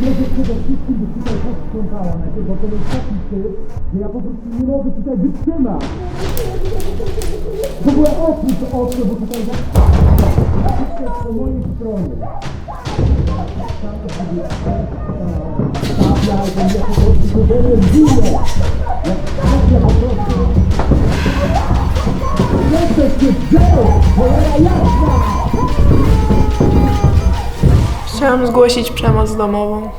Może przede wszystkim by tutaj posprzątała najpierw, bo to jest taki typ, że ja po prostu nie mogę tutaj wytrzymać. W ogóle opuść oczy, bo tutaj za... Wszystko po mojej stronie. Tam to sobie... Tam ja, tam ja po prostu Chciałam zgłosić przemoc domową.